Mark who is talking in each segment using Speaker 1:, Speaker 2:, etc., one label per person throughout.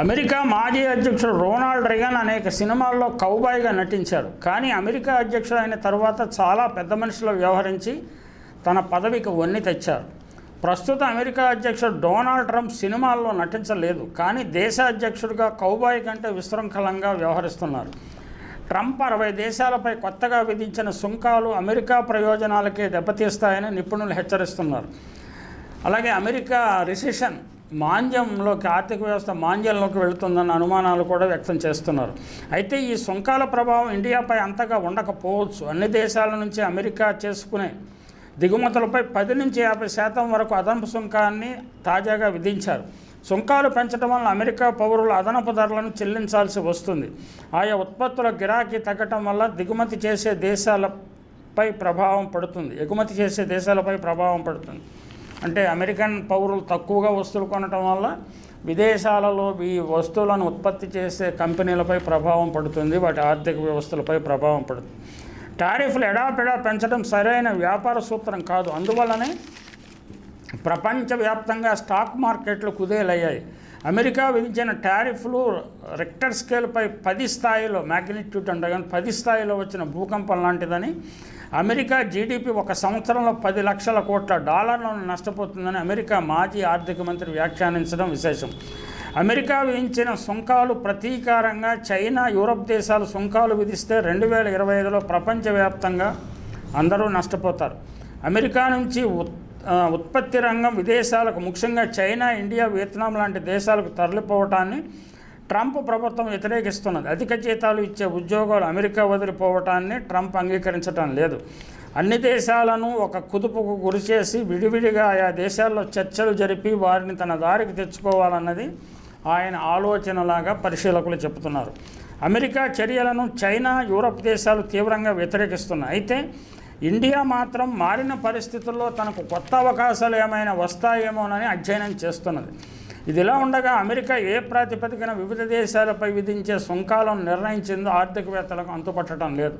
Speaker 1: America మాజీ అధ్యక్షుడు Ronald Reagan అనేక సినిమాల్లో కౌబాయ్గా నటించారు. కానీ అమెరికా అధ్యక్షుడు అయిన తర్వాత చాలా పెద్ద మనిషిలో వ్యవహరించి తన పదవికి వన్ని తెచ్చారు. ప్రస్తుత అమెరికా అధ్యక్షుడు డొనాల్డ్ ట్రంప్ సినిమాల్లో నటించలేదు. కానీ దేశ అధ్యక్షుడిగా కౌబాయ్ కంటే విశృంఖలంగా వ్యవహరిస్తున్నారు. ట్రంప్ అరవై దేశాలపై కొత్తగా విధించిన సుంకాలు అమెరికా ప్రయోజనాలకే దెబ్బతీస్తాయని నిపుణులు హెచ్చరిస్తున్నారు. అలాగే అమెరికా రిసెషన్ మాంద్యంలోకి ఆర్థిక వ్యవస్థ మాంద్యంలోకి వెళుతుందన్న అనుమానాలు కూడా వ్యక్తం చేస్తున్నారు. అయితే ఈ సుంకాల ప్రభావం ఇండియాపై అంతగా ఉండకపోవచ్చు. అన్ని దేశాల నుంచి అమెరికా చేసుకునే దిగుమతులపై పది నుంచి యాభై శాతం వరకు అదనపు సుంకాన్ని తాజాగా విధించారు. సుంకాలు పెంచడం వల్ల అమెరికా పౌరులు అదనపు ధరలను చెల్లించాల్సి వస్తుంది. ఆయా ఉత్పత్తుల గిరాకీ తగ్గటం వల్ల దిగుమతి చేసే దేశాలపై ప్రభావం పడుతుంది. ఎగుమతి చేసే దేశాలపై ప్రభావం పడుతుంది. అంటే అమెరికన్ పౌరులు తక్కువగా వస్తువులు కొనటం వల్ల విదేశాలలో ఈ వస్తువులను ఉత్పత్తి చేసే కంపెనీలపై ప్రభావం పడుతుంది వాటి ఆర్థిక వ్యవస్థలపై ప్రభావం పడుతుంది. టారిఫ్లు ఎడాపెడా పెంచడం సరైన వ్యాపార సూత్రం కాదు. అందువల్లనే ప్రపంచవ్యాప్తంగా స్టాక్ మార్కెట్లు కుదేలయ్యాయి. అమెరికా విధించిన టారిఫ్లు రెక్టర్ స్కేల్పై పది స్థాయిలో మ్యాగ్నిట్యూడ్ అంటగా పది స్థాయిలో వచ్చిన భూకంపం లాంటిదని అమెరికా జీడిపి ఒక సంవత్సరంలో పది లక్షల కోట్ల డాలర్లను నష్టపోతుందని అమెరికా మాజీ ఆర్థిక మంత్రి వ్యాఖ్యానించడం విశేషం. అమెరికా విధించిన సుంకాలు ప్రతీకారంగా చైనా యూరప్ దేశాలు సుంకాలు విధిస్తే రెండు వేల ఇరవై ఐదులో ప్రపంచవ్యాప్తంగా అందరూ నష్టపోతారు. అమెరికా నుంచి ఉత్ ఉత్పత్తి రంగం విదేశాలకు ముఖ్యంగా చైనా ఇండియా వియత్నాం లాంటి దేశాలకు తరలిపోవటాన్ని ట్రంప్ ప్రభుత్వం వ్యతిరేకిస్తున్నది. అధిక జీతాలు ఇచ్చే ఉద్యోగాలు అమెరికా వదిలిపోవటాన్ని ట్రంప్ అంగీకరించడం లేదు. అన్ని దేశాలను ఒక కుదుపుకు గురిచేసి విడివిడిగా ఆయా దేశాల్లో చర్చలు జరిపి వారిని తన దారికి తెచ్చుకోవాలన్నది ఆయన ఆలోచనలాగా పరిశీలకులు చెబుతున్నారు. అమెరికా చర్యలను చైనా యూరప్ దేశాలు తీవ్రంగా వ్యతిరేకిస్తున్నాయి. అయితే ఇండియా మాత్రం మారిన పరిస్థితుల్లో తనకు కొత్త అవకాశాలు ఏమైనా వస్తాయేమోనని అధ్యయనం చేస్తున్నది. ఇదిలా ఉండగా అమెరికా ఏ ప్రాతిపదికన వివిధ దేశాలపై విధించే సుంకాలను నిర్ణయించిందో ఆర్థికవేత్తలకు అంతుపట్టడం లేదు.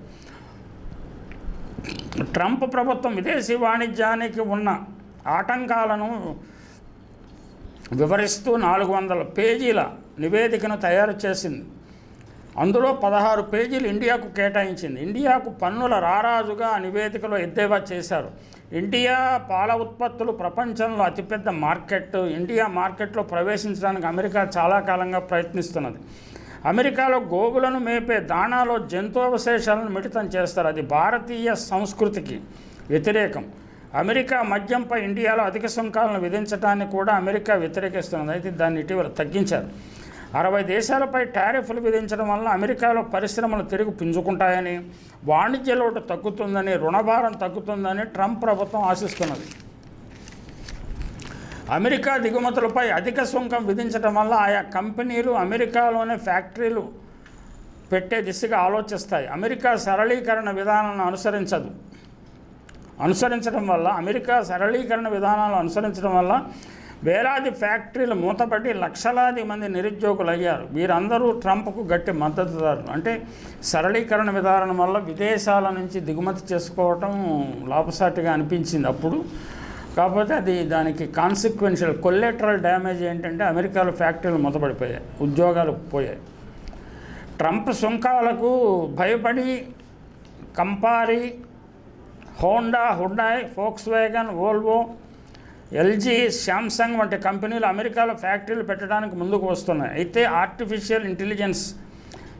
Speaker 1: ట్రంప్ ప్రభుత్వం విదేశీ వాణిజ్యానికి ఉన్న ఆటంకాలను వివరిస్తూ నాలుగు వందల పేజీల నివేదికను తయారు చేసింది. అందులో పదహారు పేజీలు ఇండియాకు కేటాయించింది. ఇండియాకు పన్నుల రారాజుగా ఆ నివేదికలో ఎద్దేవా చేశారు. ఇండియా పాల ఉత్పత్తులు ప్రపంచంలో అతిపెద్ద మార్కెట్. ఇండియా మార్కెట్లో ప్రవేశించడానికి అమెరికా చాలా కాలంగా ప్రయత్నిస్తున్నది. అమెరికాలో గోగులను మేపే దాణాలో జంతు అవశేషాలను మిళితం చేస్తారు. అది భారతీయ సంస్కృతికి వ్యతిరేకం. అమెరికా మద్యంపై ఇండియాలో అధిక సుంకాలను విధించడాన్ని కూడా అమెరికా వ్యతిరేకిస్తున్నది. అయితే దాన్ని ఇటీవల తగ్గించారు. అరవై దేశాలపై టారిఫ్లు విధించడం వల్ల అమెరికాలో పరిశ్రమలు తిరిగి పుంజుకుంటాయని వాణిజ్య లోటు తగ్గుతుందని రుణభారం తగ్గుతుందని ట్రంప్ ప్రభుత్వం ఆశిస్తున్నది. అమెరికా దిగుమతులపై అధిక సుంకం విధించడం వల్ల ఆయా కంపెనీలు అమెరికాలోనే ఫ్యాక్టరీలు పెట్టే దిశగా ఆలోచిస్తాయి. అమెరికా సరళీకరణ విధానాలను అనుసరించదు. అనుసరించడం వల్ల అమెరికా సరళీకరణ విధానాలను అనుసరించడం వల్ల వేలాది ఫ్యాక్టరీలు మూతపడి లక్షలాది మంది నిరుద్యోగులు అయ్యారు వీరందరూ ట్రంప్కు గట్టి మద్దతుదారులు. అంటే సరళీకరణ విధానం వల్ల విదేశాల నుంచి దిగుమతి చేసుకోవటం లాభసాటిగా అనిపించింది అప్పుడు. కాకపోతే అది దానికి కాన్సిక్వెన్షియల్ కొల్లెటరల్ డ్యామేజ్ ఏంటంటే అమెరికాలో ఫ్యాక్టరీలు మూతపడిపోయాయి. ఉద్యోగాలు పోయాయి. ట్రంప్ సుంకాలకు భయపడి Campari Honda Hyundai Volkswagen Volvo LG Samsung వంటి కంపెనీలు అమెరికాలో ఫ్యాక్టరీలు పెట్టడానికి ముందుకు వస్తున్నాయి. అయితే ఆర్టిఫిషియల్ ఇంటెలిజెన్స్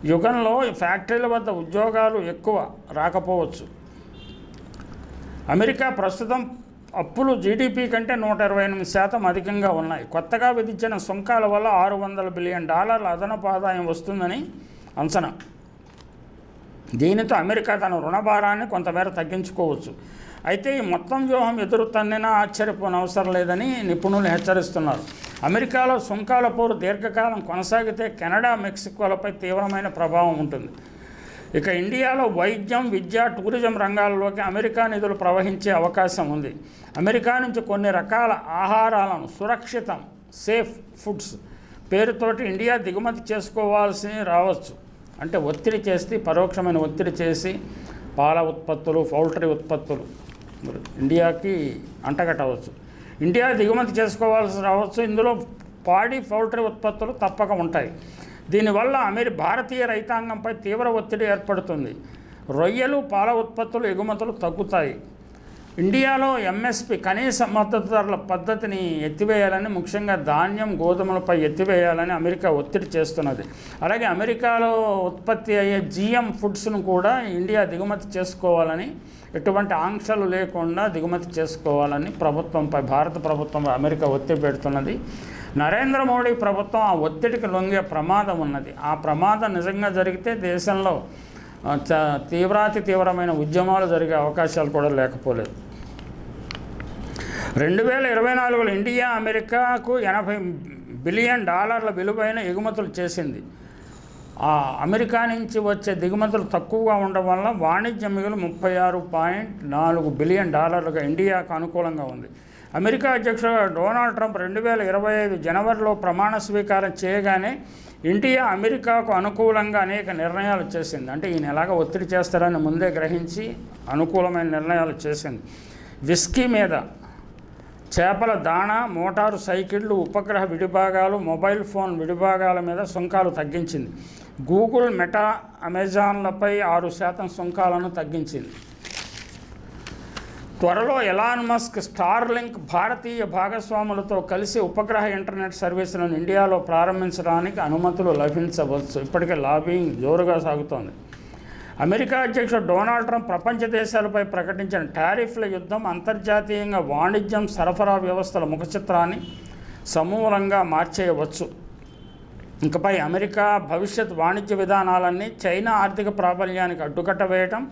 Speaker 1: యుగంలో ఈ ఫ్యాక్టరీల వద్ద ఉద్యోగాలు ఎక్కువ రాకపోవచ్చు. అమెరికా ప్రస్తుతం అప్పులు జీడిపి కంటే నూట ఇరవై ఎనిమిది శాతం అధికంగా ఉన్నాయి. కొత్తగా విధించిన సుంకాల వల్ల ఆరు వందల బిలియన్ డాలర్ల అదనపు ఆదాయం వస్తుందని అంచనా. దీనితో అమెరికా తన రుణభారాన్ని కొంతమేర తగ్గించుకోవచ్చు. అయితే ఈ మొత్తం వ్యూహం ఎదురు తన్నినా ఆశ్చర్యపోనవసరం లేదని నిపుణులు హెచ్చరిస్తున్నారు. అమెరికాలో సుంకాల పోరు దీర్ఘకాలం కొనసాగితే కెనడా మెక్సికోలపై తీవ్రమైన ప్రభావం ఉంటుంది. ఇక ఇండియాలో వైద్యం విద్య టూరిజం రంగాల్లోకి అమెరికా నిధులు ప్రవహించే అవకాశం ఉంది. అమెరికా నుంచి కొన్ని రకాల ఆహారాలను సురక్షితం సేఫ్ ఫుడ్స్ పేరుతోటి ఇండియా దిగుమతి చేసుకోవాల్సి రావచ్చు. అంటే ఒత్తిడి చేసి పరోక్షమైన ఒత్తిడి చేసి పాల ఉత్పత్తులు పౌల్ట్రీ ఉత్పత్తులు మరి ఇండియాకి అంటగట్టవచ్చు. ఇండియా దిగుమతి చేసుకోవాల్సి రావచ్చు. ఇందులో పాడి పౌల్ట్రీ ఉత్పత్తులు తప్పక ఉంటాయి. దీనివల్ల అమెరి భారతీయ రైతాంగంపై తీవ్ర ఒత్తిడి ఏర్పడుతుంది. రొయ్యలు పాల ఉత్పత్తులు ఎగుమతులు తగ్గుతాయి. ఇండియాలో ఎంఎస్పి కనీస మద్దతు ధరల పద్ధతిని ఎత్తివేయాలని ముఖ్యంగా ధాన్యం గోధుమలపై ఎత్తివేయాలని అమెరికా ఒత్తిడి చేస్తున్నది. అలాగే అమెరికాలో ఉత్పత్తి అయ్యే జిఎం ఫుడ్స్ను కూడా ఇండియా దిగుమతి చేసుకోవాలని ఎటువంటి ఆంక్షలు లేకుండా దిగుమతి చేసుకోవాలని ప్రభుత్వంపై భారత ప్రభుత్వం అమెరికా ఒత్తిడి పెడుతున్నది. నరేంద్ర మోడీ ప్రభుత్వం ఆ ఒత్తిడికి లొంగే ప్రమాదం ఉన్నది. ఆ ప్రమాదం నిజంగా జరిగితే దేశంలో తీవ్రాతి తీవ్రమైన ఉద్యమాలు జరిగే అవకాశాలు కూడా లేకపోలేదు. రెండు వేల ఇరవై నాలుగులో ఇండియా అమెరికాకు ఎనభై బిలియన్ డాలర్ల విలువైన ఎగుమతులు చేసింది. ఆ అమెరికా నుంచి వచ్చే దిగుమతులు తక్కువగా ఉండడం వల్ల వాణిజ్య మిగులు ముప్పై ఆరు పాయింట్ నాలుగు బిలియన్ డాలర్లుగా ఇండియాకు అనుకూలంగా ఉంది. అమెరికా అధ్యక్షుడు డొనాల్డ్ ట్రంప్ రెండు వేల ఇరవై ఐదు జనవరిలో ప్రమాణ స్వీకారం చేయగానే ఇండియా అమెరికాకు అనుకూలంగా అనేక నిర్ణయాలు చేసింది. అంటే ఈయన ఎలాగ ఒత్తిడి చేస్తారని ముందే గ్రహించి అనుకూలమైన నిర్ణయాలు చేసింది. విస్కీ మీద చేపల దాణా మోటారు సైకిళ్ళు ఉపగ్రహ విడిభాగాలు మొబైల్ ఫోన్ విడిభాగాల మీద సుంకాలు తగ్గించింది. గూగుల్ మెటా అమెజాన్లపై ఆరు శాతం సుంకాలను తగ్గించింది. త్వరలో ఎలాన్ మస్క్ స్టార్ లింక్ భారతీయ భాగస్వాములతో కలిసి ఉపగ్రహ ఇంటర్నెట్ సర్వీసులను ఇండియాలో ప్రారంభించడానికి అనుమతులు లభించవచ్చు. ఇప్పటికే లాబింగ్ జోరుగా సాగుతోంది. అమెరికా అధ్యక్షుడు డొనాల్డ్ ట్రంప్ ప్రపంచ దేశాలపై ప్రకటించిన టారిఫ్ల యుద్ధం అంతర్జాతీయంగా వాణిజ్యం సరఫరా వ్యవస్థల ముఖచిత్రాన్ని సమూలంగా మార్చేయవచ్చు. ఇకపై అమెరికా భవిష్యత్ వాణిజ్య విధానాలన్నీ చైనా ఆర్థిక ప్రాబల్యానికి అడ్డుకట్ట వేయటం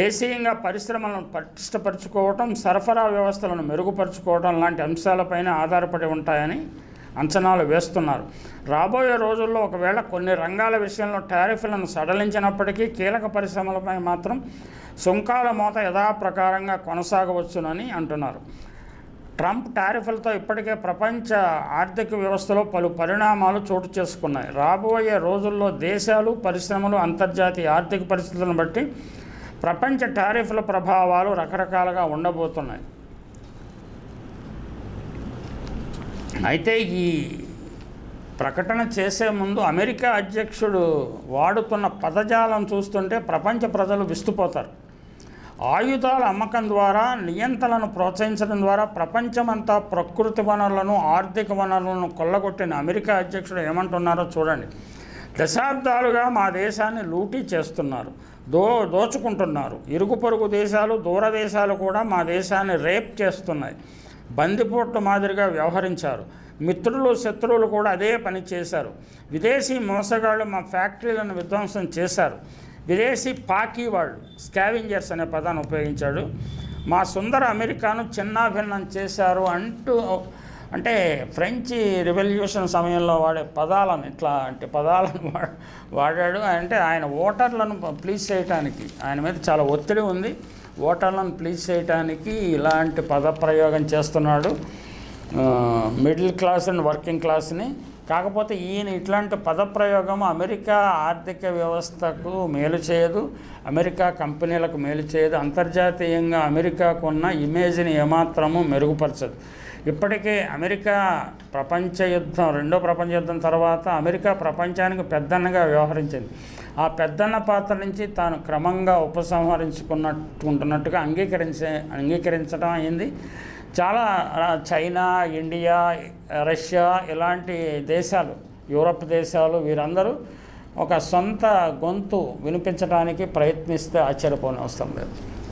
Speaker 1: దేశీయంగా పరిశ్రమలను పటిష్టపరచుకోవటం సరఫరా వ్యవస్థలను మెరుగుపరుచుకోవడం లాంటి అంశాలపైన ఆధారపడి ఉంటాయని అంచనాలు వేస్తున్నారు. రాబోయే రోజుల్లో ఒకవేళ కొన్ని రంగాల విషయంలో టారిఫ్లను సడలించినప్పటికీ కీలక పరిశ్రమలపై మాత్రం సుంకాల మోత యథాప్రకారంగా కొనసాగవచ్చునని అంటున్నారు. ట్రంప్ టారిఫ్లతో ఇప్పటికే ప్రపంచ ఆర్థిక వ్యవస్థలో పలు పరిణామాలు చోటు చేసుకున్నాయి. రాబోయే రోజుల్లో దేశాలు పరిశ్రమలు అంతర్జాతీయ ఆర్థిక పరిస్థితులను బట్టి ప్రపంచ టారిఫ్ల ప్రభావాలు రకరకాలుగా ఉండబోతున్నాయి. అయితే ఈ ప్రకటన చేసే ముందు అమెరికా అధ్యక్షుడు వాడుతున్న పదజాలం చూస్తుంటే ప్రపంచ ప్రజలు విస్తుపోతారు. ఆయుధాల అమ్మకం ద్వారా నియంత్రణను ప్రోత్సహించడం ద్వారా ప్రపంచమంతా ప్రకృతి వనరులను ఆర్థిక వనరులను కొల్లగొట్టిన అమెరికా అధ్యక్షుడు ఏమంటున్నారో చూడండి. దశాబ్దాలుగా మా దేశాన్ని లూటీ చేస్తున్నారు దో దోచుకుంటున్నారు. ఇరుగు పొరుగు దేశాలు దూర దేశాలు కూడా మా దేశాన్ని రేప్ చేస్తున్నాయి. బందిపోట్ల మాదిరిగా వ్యవహరించారు. మిత్రులు శత్రువులు కూడా అదే పని చేశారు. విదేశీ మోసగాళ్ళు మా ఫ్యాక్టరీలను విధ్వంసం చేశారు. విదేశీ పాకీ వాళ్ళు స్కావింజర్స్ అనే పదాన్ని ఉపయోగించాడు. మా సుందర అమెరికాను చిన్నాభిన్నం చేశారు అంటూ అంటే ఫ్రెంచి రెవల్యూషన్ సమయంలో వాడే పదాలను ఇట్లా అంటే పదాలను వా- వాడాడు. అంటే ఆయన ఓటర్లను ప్లీజ్ చేయటానికి ఆయన మీద చాలా ఒత్తిడి ఉంది. ఓటర్లను ప్లీజ్ చేయటానికి ఇలాంటి పదప్రయోగం చేస్తున్నాడు. మిడిల్ క్లాస్ అండ్ వర్కింగ్ క్లాస్ని కాకపోతే ఈయన ఇట్లాంటి పదప్రయోగం అమెరికా ఆర్థిక వ్యవస్థకు మేలు చేయదు. అమెరికా కంపెనీలకు మేలు చేయదు. అంతర్జాతీయంగా అమెరికాకు ఉన్న ఇమేజ్ని ఏమాత్రము మెరుగుపరచదు. ఇప్పటికే అమెరికా ప్రపంచ యుద్ధం రెండో ప్రపంచ యుద్ధం తర్వాత అమెరికా ప్రపంచానికి పెద్దన్నగా వ్యవహరించింది. ఆ పెద్దన్న పాత్ర నుంచి తాను క్రమంగా ఉపసంహరించుకున్నట్టు ఉంటున్నట్టుగా అంగీకరించే అంగీకరించడం అయింది. చాలా చైనా ఇండియా రష్యా ఇలాంటి దేశాలు యూరప్ దేశాలు వీరందరూ ఒక సొంత గొంతు వినిపించడానికి ప్రయత్నిస్తే ఆశ్చర్యపోనవసరం లేదు.